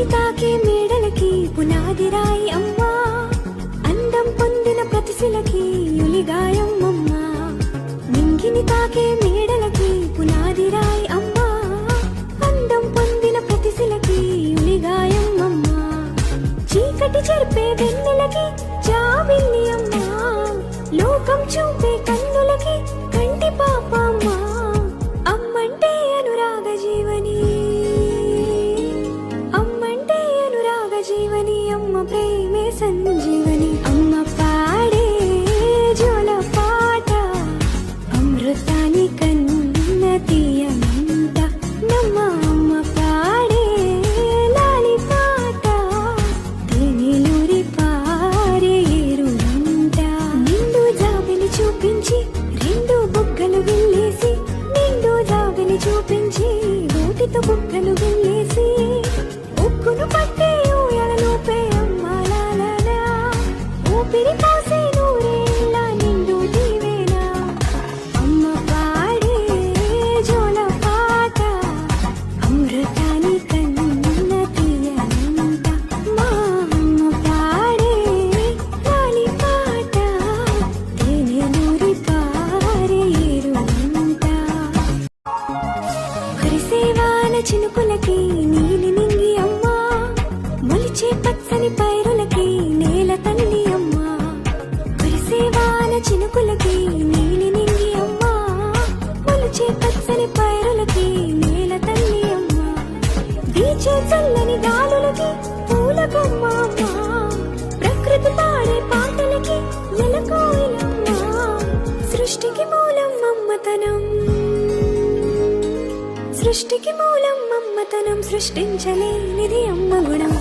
నిన్ను తాకే మేడలకి పునాది అమ్మా. అందం పొందిన ప్రతిశిలకి యులిగాయం నింగిని తాకే మేడలకి పునాది అమ్మా. అందం పొందిన ప్రతిశిలకి యులిగాయం చీకటి చెరిపే వెన్నెలకి జాబిల్లి అమ్మా. 曾经 పాటలకి పూల కొమ్మ ప్రకృతి పాడే పాటలకి ఎలకోయిలమ్మ సృష్టికి మూలం మమ్మతనం సృష్టికి మూలం మమ్మతనం సృష్టించలేనిది అమ్మ గుణం.